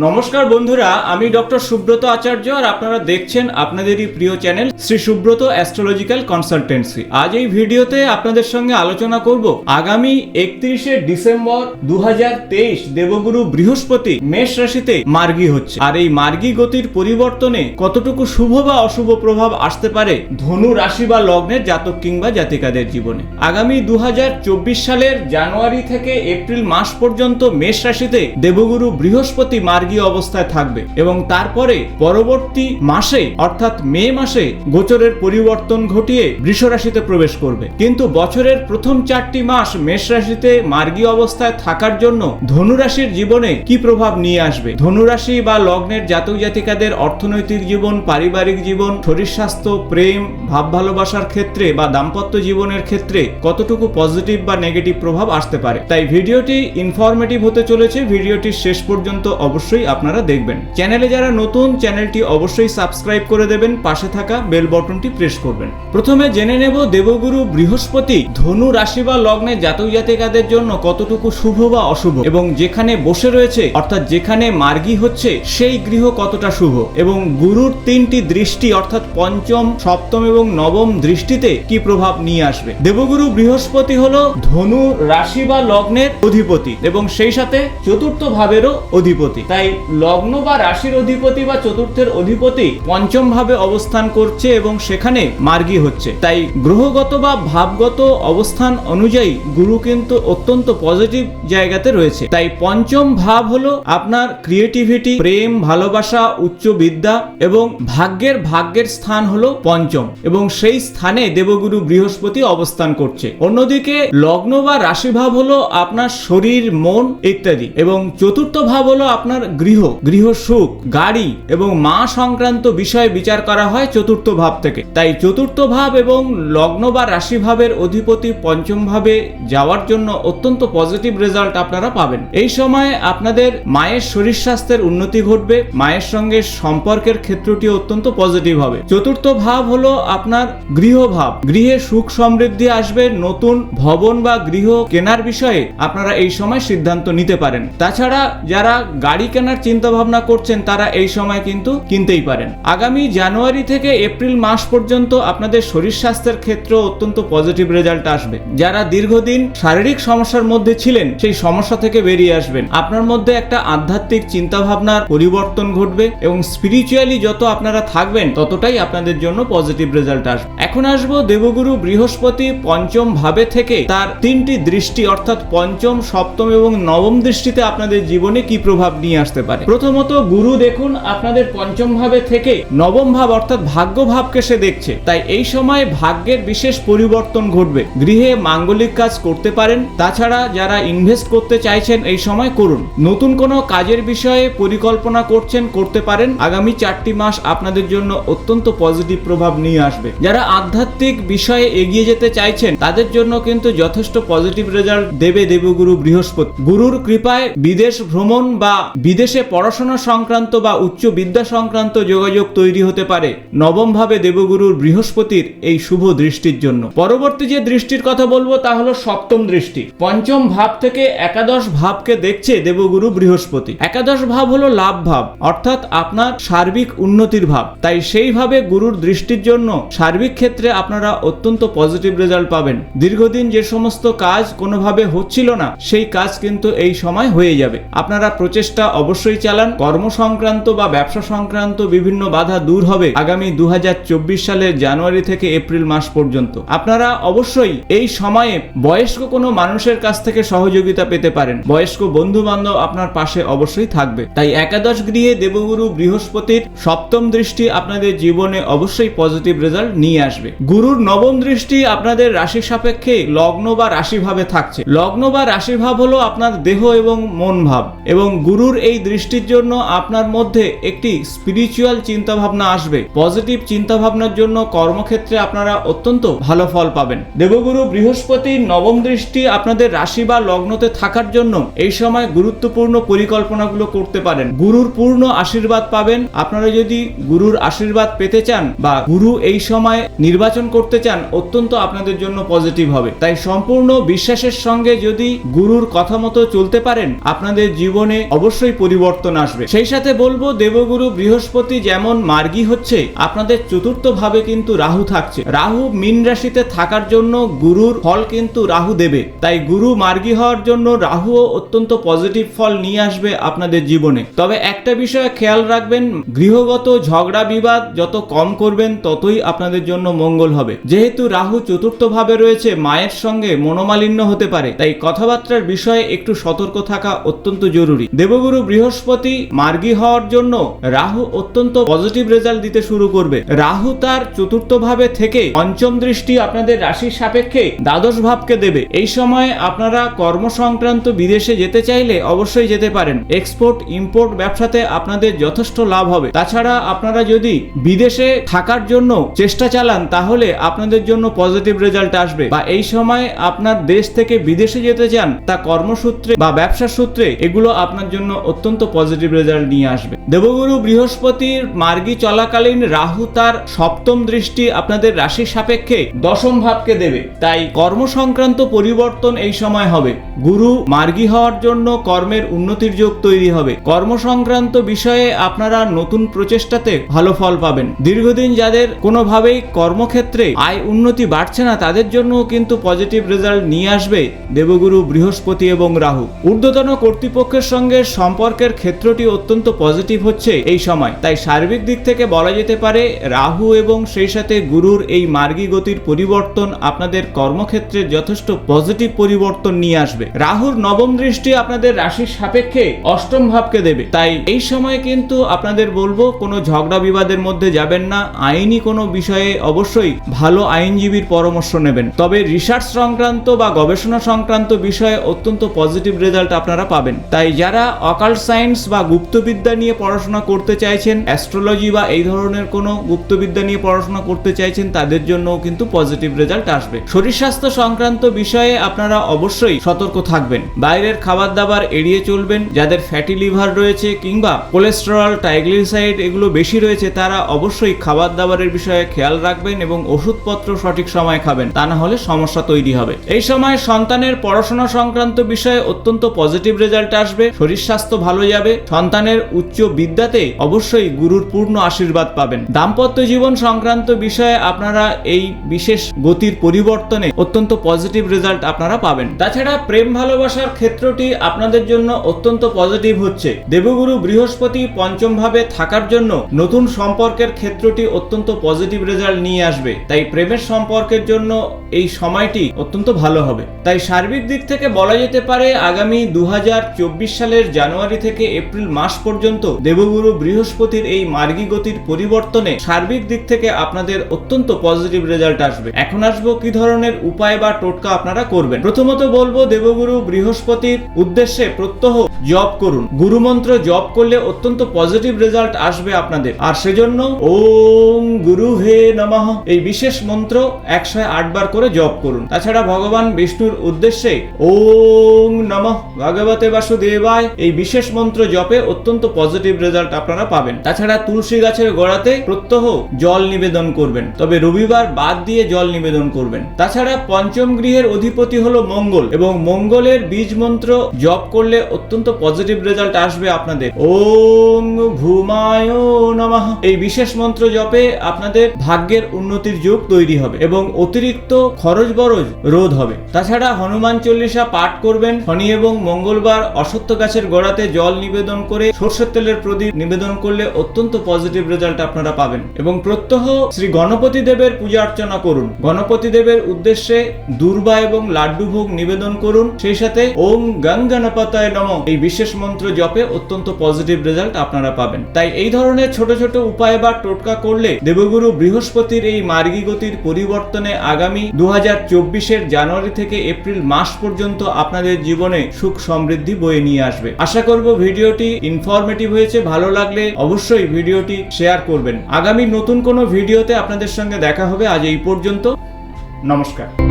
নমস্কার বন্ধুরা, আমি ডক্টর সুব্রত আচার্য আর আপনারা দেখছেন আপনাদেরই প্রিয় channel Shri Subrata astrological consultancy. আজ এই ভিডিওতে আপনাদের সঙ্গে আলোচনা করব আগামী একত্রিশে ডিসেম্বর দু দেবগুরু বৃহস্পতি মেষ রাশিতে মার্গী হচ্ছে। আর এই মার্গী গতির পরিবর্তনে কতটুকু শুভ বা অশুভ প্রভাব আসতে পারে ধনু রাশি বা লগ্নের জাতক কিংবা জাতিকাদের জীবনে? আগামী দু হাজার চব্বিশ সালের জানুয়ারি থেকে এপ্রিল মাস পর্যন্ত মেষ রাশিতে দেবগুরু বৃহস্পতি মার্গী অবস্থায় থাকবে এবং তারপরে পরবর্তী মাসে, অর্থাৎ মে মাসে, গোচরের পরিবর্তন ঘটিয়ে বৃষ রাশিতে প্রবেশ করবে। কিন্তু বছরের প্রথম চারটি মাস মেষ রাশিতে মার্গী অবস্থায় থাকার জন্য ধনুরাশির জীবনে কি প্রভাব নিয়ে আসবে? ধনুরাশি বা লগ্নের জাতক জাতিকাদের অর্থনৈতিক জীবন, পারিবারিক জীবন, শরীর স্বাস্থ্য, প্রেম, ভাব ভালোবাসার ক্ষেত্রে বা দাম্পত্য জীবনের ক্ষেত্রে কতটুকু পজিটিভ বা নেগেটিভ প্রভাব আসতে পারে? তাই ভিডিওটি ইনফরমেটিভ হতে চলেছে। ভিডিওটি শেষ পর্যন্ত অবশ্যই আপনারা দেখবেন। চ্যানেলে যারা নতুন, চ্যানেলটি অবশ্যই সাবস্ক্রাইব করে দেবেন, পাশে থাকা বেল বটনটি প্রেস করবেন। প্রথমে জেনে নেব দেবগুরু বৃহস্পতি ধনু রাশি বা লগ্নে জাতক জাতিকাদের জন্য কতটুকু শুভ বা অশুভ এবং যেখানে বসে রয়েছে, অর্থাৎ যেখানে মার্গী হচ্ছে, সেই গৃহ কতটা শুভ এবং গুরুর তিনটি দৃষ্টি, অর্থাৎ পঞ্চম, সপ্তম এবং নবম দৃষ্টিতে কি প্রভাব নিয়ে আসবে? দেবগুরু বৃহস্পতি হলো ধনু রাশি বা লগ্নের অধিপতি এবং সেই সাথে চতুর্থ ভাবেরও অধিপতি। তাই লগ্ন বা রাশির অধিপতি বা চতুর্থের অধিপতি পঞ্চম ভাবে অবস্থান করছে এবং সেখানে মার্গী হচ্ছে। তাই গ্রহগত বা ভাবগত অবস্থান অনুযায়ী গুরু কিন্তু অত্যন্ত পজিটিভ জায়গাতে রয়েছে। তাই পঞ্চম ভাব হলো আপনার ক্রিয়েটিভিটি প্রেম, ভালোবাসা, উচ্চ বিদ্যা এবং ভাগ্যের ভাগ্যের স্থান হলো পঞ্চম এবং সেই স্থানে দেবগুরু বৃহস্পতি অবস্থান করছে। অন্যদিকে লগ্ন বা রাশি ভাব হলো আপনার শরীর, মন ইত্যাদি এবং চতুর্থ ভাব হলো আপনার গৃহ গৃহ সুখ, গাড়ি এবং মা সংক্রান্ত বিষয়ে বিচার করা হয় চতুর্থ ভাব থেকে। তাই চতুর্থ ভাব এবং লগ্ন বা রাশি ভাবের অধিপতি পঞ্চম ভাবে যাওয়ার জন্য অত্যন্ত পজিটিভ রেজাল্ট আপনারা পাবেন। এই সময় আপনাদের মায়ের শরীর স্বাস্থ্যের উন্নতি ঘটবে, মায়ের সঙ্গে সম্পর্কের ক্ষেত্রটি অত্যন্ত পজিটিভ হবে। চতুর্থ ভাব হলো আপনার গৃহ ভাব। গৃহে সুখ সমৃদ্ধি আসবে, নতুন ভবন বা গৃহ কেনার বিষয়ে আপনারা এই সময় সিদ্ধান্ত নিতে পারেন। তাছাড়া যারা গাড়ি কেনার চিন্তা ভাবনা করছেন তারা এই সময় কিন্তু কিনতেই পারেন। আগামী জানুয়ারি থেকে এপ্রিল মাস পর্যন্ত আপনাদের শরীর স্বাস্থ্যের ক্ষেত্রে অত্যন্ত পজিটিভ রেজাল্ট আসবে। যারা দীর্ঘদিন শারীরিক সমস্যার মধ্যে ছিলেন, সেই সমস্যা থেকে বেরিয়ে আসবেন। আপনার মধ্যে একটা আধ্যাত্মিক চিন্তা ভাবনার পরিবর্তন ঘটবে এবং স্পিরিচুয়ালি যত আপনারা থাকবেন, ততটাই আপনাদের জন্য পজিটিভ রেজাল্ট আসবে। এখন আসব দেবগুরু বৃহস্পতি পঞ্চম ভাবে থেকে তার তিনটি দৃষ্টি, অর্থাৎ পঞ্চম, সপ্তম এবং নবম দৃষ্টিতে আপনাদের জীবনে কি প্রভাব নিয়ে আসতে পারে। প্রথমত গুরু দেখুন আপনাদের পঞ্চম ভাবে থেকে নবম ভাব অর্থাৎ ভাগ্য ভাবকে সে দেখছে। তাই এই সময় ভাগ্যের বিশেষ পরিবর্তন ঘটবে। গৃহে মাঙ্গলিক কাজ করতে পারেন। তাছাড়া যারা ইনভেস্ট করতে চাইছেন এই সময় করুন। নতুন কোনো কাজের বিষয়ে পরিকল্পনা করছেন, করতে পারেন। আগামী চারটি মাস আপনাদের জন্য অত্যন্ত পজিটিভ প্রভাব নিয়ে আসবে। যারা আধ্যাত্মিক বিষয়ে এগিয়ে যেতে চাইছেন, তাদের জন্য কিন্তু যথেষ্ট পজিটিভ রেজাল্ট দেবে দেবগুরু বৃহস্পতি। গুরুর কৃপায় বিদেশ ভ্রমণ বা বিদেশে পড়াশোনা সংক্রান্ত বা উচ্চ বিদ্যা সংক্রান্ত যোগাযোগ তৈরি হতে পারে। নবম ভাবে দেবগুরুর বৃহস্পতির এই শুভ দৃষ্টির জন্য। পরবর্তী যে দৃষ্টির কথা বলব তা হলো সপ্তম দৃষ্টি। পঞ্চম ভাব থেকে একাদশ ভাবকে দেখছে দেবগুরু বৃহস্পতি। একাদশ ভাব হলো লাভ ভাব, অর্থাৎ আপনার সার্বিক উন্নতির ভাব। তাই সেইভাবে গুরুর দৃষ্টির জন্য সার্বিক ক্ষেত্রে আপনারা অত্যন্ত পজিটিভ রেজাল্ট পাবেন। দীর্ঘদিন যে সমস্ত কাজ কোনোভাবে হচ্ছিল না, সেই কাজ কিন্তু এই সময় হয়ে যাবে। আপনারা প্রচেষ্টা অবশ্যই চালান। কর্ম সংক্রান্ত বা ব্যবসা সংক্রান্ত বিভিন্ন বাধা দূর হবে আগামী দু সালের জানুয়ারি থেকে এপ্রিল মাস পর্যন্ত। আপনারা অবশ্যই এই সময়ে বয়স্ক কোনো মানুষের কাছ থেকে সহযোগিতা পেতে পারেন। বয়স্ক বন্ধু বান্ধব আপনার পাশে অবশ্যই থাকবে। তাই একাদশ গৃহে দেবগুরু বৃহস্পতির সপ্তম দৃষ্টি আপনাদের জীবনে অবশ্যই পজিটিভ রেজাল্ট নিয়ে আসবে। গুরুর নবম দৃষ্টি আপনাদের রাশি সাপেক্ষে লগ্ন বা রাশিভাবে থাকছে। লগ্ন বা রাশিভাব হলো আপনার দেহ এবং মন ভাব। এবং গুরুর এই দৃষ্টির জন্য আপনার মধ্যে একটি স্পিরিচুয়াল চিন্তা ভাবনা আসবে। পজিটিভ চিন্তা ভাবনার জন্য কর্মক্ষেত্রে আপনারা অত্যন্ত ভালো ফল পাবেন। দেবগুরু বৃহস্পতির নবম দৃষ্টি আপনাদের রাশি বা লগ্নতে থাকার জন্য এই সময় গুরুত্বপূর্ণ পরিকল্পনাগুলো করতে পারেন। গুরুর পূর্ণ আশীর্বাদ পাবেন। আপনারা যদি গুরুর আশীর্বাদ পেতে চান বা গুরু এই সময় নির্বাচন করতে চান, অত্যন্ত আপনাদের জন্য পজিটিভ হবে। তাই সম্পূর্ণ বিশ্বাসের সঙ্গে যদি গুরুর কথা মতো চলতে পারেন, আপনাদের জীবনে অবশ্যই পরিবর্তন আসবে। সেই সাথে বলব, দেবগুরু বৃহস্পতি যেমন মার্গী হচ্ছে, আপনাদের চতুর্থ ভাবে কিন্তু রাহু থাকছে। রাহু মীন রাশিতে থাকার জন্য গুরুর ফল কিন্তু রাহু দেবে। তাই গুরু মার্গী হওয়ার জন্য রাহুও অত্যন্ত পজিটিভ ফল নিয়ে আসবে আপনাদের জীবনে। তবে একটা বিষয়ে খেয়াল রাখবেন, গৃহগত ঝগড়া বিবাদ যত কম করবেন, ততই আপনাদের জন্য মঙ্গল হবে। যেহেতু রাহু চতুর্থ ভাবে রয়েছে, মায়ের সঙ্গে মনোমালিন্য হতে পারে। তাই কথাবার্তার বিষয়ে একটু সতর্ক থাকা অত্যন্ত জরুরি। দেবগুরু বৃহস্পতি মার্গী হওয়ার জন্য রাহু অত্যন্ত পজিটিভ রেজাল্ট দিতে শুরু করবে। রাহু তার চতুর্থ ভাবে থেকে পঞ্চম দৃষ্টি আপনাদের রাশির সাপেক্ষে দ্বাদশ ভাবকে দেবে। এই সময় আপনারা কর্ম সংক্রান্ত বিদেশে যেতে চাইলে অবশ্যই যেতে পারেন। এক্সপোর্ট ইম্পোর্ট ব্যবসাতে আপনাদের যথেষ্ট লাভ হবে। তাছাড়া আপনারা যদি বিদেশে থাকার জন্য চেষ্টা চালান, তাহলে আপনাদের জন্য পজিটিভ রেজাল্ট আসবে। বা এই সময় আপনার দেশ থেকে বিদেশে যেতে চান, তা কর্মসূত্রে বা ব্যবসার সূত্রে এগুলো আপনার জন্য অত্যন্ত পজিটিভ রেজাল্ট নিয়ে আসবে। দেবগুরু বৃহস্পতির মার্গী চলাকালীন রাহু তার সপ্তম দৃষ্টি আপনাদের রাশির সাপেক্ষে দশম ভাবকে দেবে। তাই কর্ম সংক্রান্ত পরিবর্তন এই সময় হবে। গুরু মার্গী হওয়ার জন্য কর্মের উন্নতির যোগ তৈরি হবে। কর্ম সংক্রান্ত বিষয়ে আপনারা নতুন প্রচেষ্টাতে ভালো ফল পাবেন। দীর্ঘদিন যাদের কোনোভাবেই কর্মক্ষেত্রে আয় উন্নতি বাড়ছে না, তাদের জন্য কিন্তু পজিটিভ রেজাল্ট নিয়ে আসবে দেবগুরু বৃহস্পতি এবং রাহু। ঊর্ধ্বতন কর্তৃপক্ষের সঙ্গে সম্পর্কের ক্ষেত্রটি অত্যন্ত পজিটিভ হচ্ছে এই সময়। তাই সার্বিক দিক থেকে বলা যেতে পারে, রাহু এবং সেই সাথে গুরুর এই মার্গী গতির পরিবর্তন আপনাদের কর্মক্ষেত্রে যথেষ্ট পজিটিভ পরিবর্তন নিয়ে আসবে। রাহুর নবম দৃষ্টি আপনাদের রাশির সাপেক্ষে অষ্টম ভাবকে দেবে। তাই এই সময় কিন্তু আপনাদের বলব, কোনো ঝগড়া বিবাদের মধ্যে যাবেন না। আইনি কোনো বিষয়ে অবশ্যই ভালো আইনজীবীর পরামর্শ নেবেন। তবে রিসার্চ সংক্রান্ত বা গবেষণা সংক্রান্ত বিষয়ে অত্যন্ত পজিটিভ রেজাল্ট আপনারা পাবেন। তাই যারা অকাল্ট সায়েন্স বা গুপ্তবিদ্যা নিয়ে পড়াশোনা করতে চাইছেন অ্যাস্ট্রোলজি বা এই ধরনের কোনো গুপ্তবিদ্যা নিয়ে পড়াশোনা করতে চাইছেন, তাদের জন্য কিন্তু পজিটিভ রেজাল্ট আসবে। শরীর স্বাস্থ্য সংক্রান্ত বিষয়ে আপনারা অবশ্যই সতর্ক থাকবেন। বাইরের খাবার দাবার এড়িয়ে চলবেন, যাদের ফ্যাটি লিভার রয়েছে কিংবা কোলেস্টেরল ট্রাইগ্লিসাইড এগুলো বেশি রয়েছে, তারা অবশ্যই খাবার দাবারের বিষয়ে খেয়াল রাখবেন এবং ওষুধপত্র সঠিক সময় খাবেন, তা না হলে সমস্যা তৈরি হবে। এই সময় সন্তানের পড়াশোনা সংক্রান্ত বিষয়ে অত্যন্ত পজিটিভ রেজাল্ট আসবে, শরীর স্বাস্থ্য ভালো যাবে। সন্তানের উচ্চ বিদ্যাতে অবশ্যই গুরুর পূর্ণ আশীর্বাদ পাবেন। দাম্পত্য জীবন সংক্রান্ত বিষয়ে আপনারা এই বিশেষ গতির পরিবর্তনে অত্যন্ত পজিটিভ রেজাল্ট আপনারা পাবেন। তাছাড়া প্রেম ভালোবাসার ক্ষেত্রটি আপনাদের জন্য অত্যন্ত পজিটিভ হচ্ছে। দেবগুরু বৃহস্পতি পঞ্চম ভাবে থাকার জন্য নতুন সম্পর্কের ক্ষেত্রটি অত্যন্ত পজিটিভ রেজাল্ট নিয়ে আসবে। তাই প্রেমের সম্পর্কের জন্য এই সময়টি অত্যন্ত ভালো হবে। তাই সার্বিক দিক থেকে বলা যেতে পারে, আগামী দু হাজার চব্বিশ সালের জানুয়ারি থেকে এপ্রিল মাস পর্যন্ত দেবগুরু বৃহস্পতির এই মার্গী গতির পরিবর্তনে সার্বিক দিক থেকে আপনাদের অত্যন্ত পজিটিভ রেজাল্ট আসবে। এখন আসব কি ধরনের উপায় বা টোটকা আপনারা করবেন? প্রথমত বলব, দেবগুরু বৃহস্পতির উদ্দেশ্যে প্রত্যহ জপ করুন। গুরুমন্ত্র জপ করলে অত্যন্ত পজিটিভ রেজাল্ট আসবে আপনাদের। আর সেজন্য ওম গুরু হে নমঃ এই বিশেষ মন্ত্র একশো বার করে জপ করুন। তাছাড়া ভগবান বিষ্ণুর উদ্দেশ্যে ওম নমঃ ভগবতে বাসুদেবায় এই বিশেষ মন্ত্র জপে অত্যন্ত পজিটিভ রেজাল্ট আপনারা পাবেন। তাছাড়া তুলসী গাছের গোড়াতে প্রত্যহ জল নিবেদন করবেন। তবে রবিবার বাদ দিয়ে জল নিবেদন করবেন। তাছাড়া পঞ্চম গৃহের অধিপতি হলো মঙ্গল এবং মঙ্গলের বীজ মন্ত্র জপ করলে অত্যন্ত পজিটিভ রেজাল্ট আসবে আপনাদের। ওম ভূমায় নমঃ। এই বিশেষ মন্ত্র জপে আপনাদের ভাগ্যের উন্নতির যুগ তৈরি হবে এবং অতিরিক্ত খরচ বরজ রোধ হবে। তাছাড়া হনুমান চল্লিশা পাঠ করবেন। শনি এবং মঙ্গলবার অসত্য গাছের গোড়াতে জল নিবেদন করে সর্ষের তেলের প্রদীপ নিবেদন করলে অত্যন্ত পজিটিভ রেজাল্ট আপনারা পাবেন। এবং প্রত্যহ শ্রী গণপতি দেবের পূজা অর্চনা করুন। গণপতি দেবের উদ্দেশ্যে দুর্বা এবং লাড্ডু ভোগ নিবেদন করুন। সেই সাথে ওম গং গণপতায় নম। এই বিশেষ মন্ত্র জপে অত্যন্ত পজিটিভ রেজাল্ট আপনারা পাবেন। তাই এই ধরনের ছোট ছোট উপায় বা টোটকা করলে দেবগুরু বৃহস্পতির এই মার্গী গতির পরিবর্তনে আগামী দু হাজার জানুয়ারি থেকে এপ্রিল মাস পর্যন্ত আপনাদের জীবনে সুখ সমৃদ্ধি বয়ে নিয়ে আসবে। আশা করব ভিডিওটি ইনফরমেটিভ হয়েছে, ভালো লাগলে অবশ্যই ভিডিওটি শেয়ার করবেন। আগামী নতুন কোনো ভিডিওতে আপনাদের সঙ্গে দেখা হবে, আজ এই পর্যন্ত। নমস্কার।